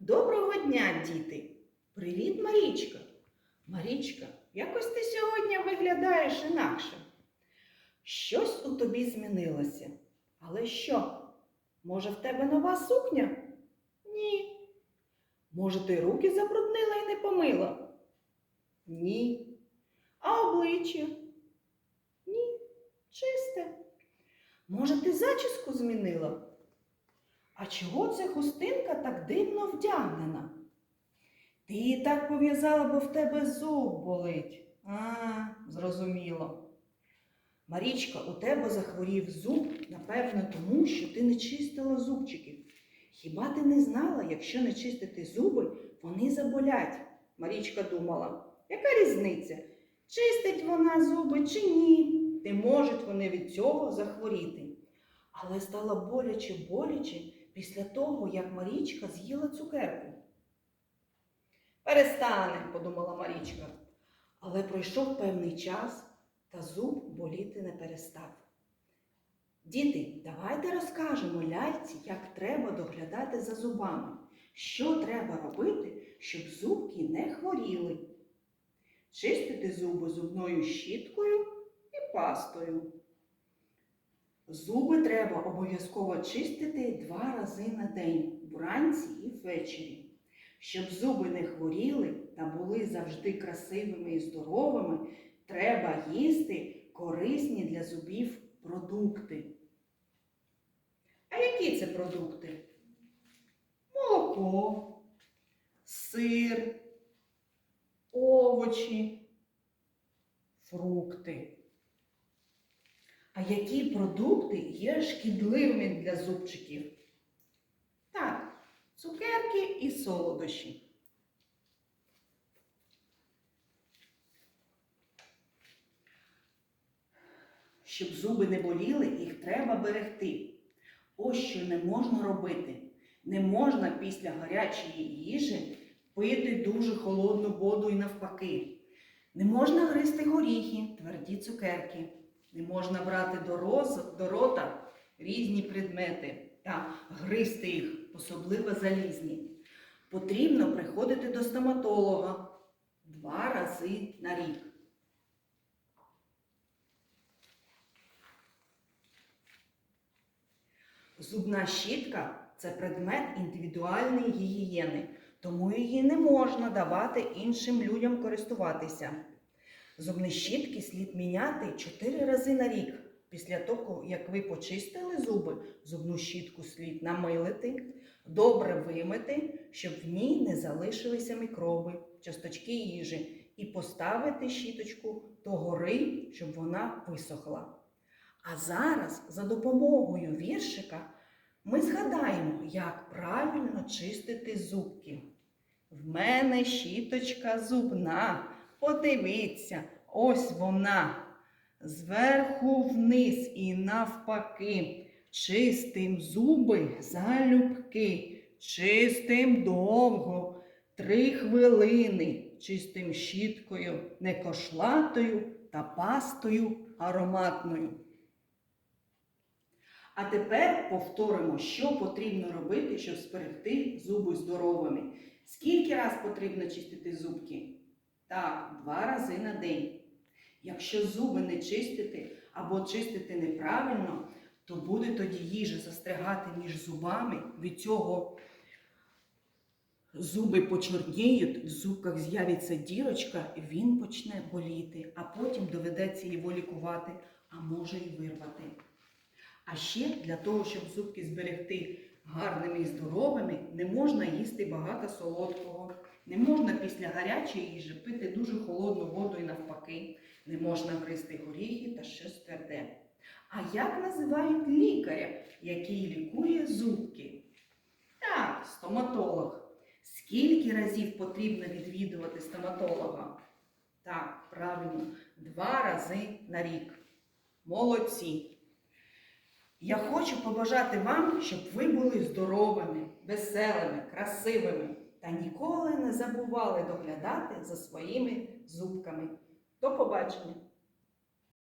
Доброго дня, діти! Привіт, Марічка! Марічка, якось ти сьогодні виглядаєш інакше. Щось у тобі змінилося. Але що? Може, в тебе нова сукня? Ні. Може, ти руки забруднила і не помила? Ні. А обличчя? Ні. Чисте. Може, ти зачіску змінила? А чого ця хустинка так дивно вдягнена? Ти так пов'язала, бо в тебе зуб болить. А, зрозуміло. Марічка, у тебе захворів зуб, напевно, тому що ти не чистила зубчиків. Хіба ти не знала, якщо не чистити зуби, вони заболять? Марічка думала, яка різниця? Чистить вона зуби чи ні? Не можуть вони від цього захворіти. Але стало боляче боляче після того, як Марічка з'їла цукерку. Перестане, подумала Марічка. Але пройшов певний час, та зуб боліти не перестав. Діти, давайте розкажемо ляльці, як треба доглядати за зубами. Що треба робити, щоб зубки не хворіли. Чистити зуби зубною щіткою і пастою. Зуби треба обов'язково чистити два рази на день, вранці і ввечері. Щоб зуби не хворіли та були завжди красивими і здоровими, треба їсти корисні для зубів продукти. А які це продукти? Молоко, сир, овочі, фрукти. А які продукти є шкідливими для зубчиків? Так, цукерки і солодощі. Щоб зуби не боліли, їх треба берегти. Ось що не можна робити. Не можна після гарячої їжі пити дуже холодну воду і навпаки. Не можна гризти горіхи, тверді цукерки. Не можна брати до, роз, до рота різні предмети та гризти їх, особливо залізні. Потрібно приходити до стоматолога два рази на рік. Зубна щітка це предмет індивідуальної гігієни, тому її не можна давати іншим людям користуватися. Зубні щітки слід міняти 4 рази на рік. Після того, як ви почистили зуби, зубну щітку слід намилити, добре вимити, щоб в ній не залишилися мікроби, часточки їжі, і поставити щіточку догори, щоб вона висохла. А зараз за допомогою віршика ми згадаємо, як правильно чистити зубки. В мене щіточка зубна. Подивіться, ось вона. Зверху вниз і навпаки. Чистим зуби залюбки. Чистим довго. Три хвилини. Чистим щіткою не кошлатою та пастою ароматною. А тепер повторимо, що потрібно робити, щоб зберегти зуби здоровими. Скільки раз потрібно чистити зубки? Так, два рази на день. Якщо зуби не чистити або чистити неправильно, то буде тоді їжа застрягати між зубами. Від цього зуби почорніють, в зубках з'явиться дірочка, він почне боліти, а потім доведеться його лікувати, а може й вирвати. А ще для того, щоб зубки зберегти гарними і здоровими, не можна їсти багато солодкого. Не можна після гарячої їжі пити дуже холодну воду і навпаки. Не можна гризти горіхи та щось тверде. А як називають лікаря, який лікує зубки? Так, стоматолог. Скільки разів потрібно відвідувати стоматолога? Так, правильно, два рази на рік. Молодці! Я хочу побажати вам, щоб ви були здоровими, веселими, красивими та ніколи не забували доглядати за своїми зубками. До побачення!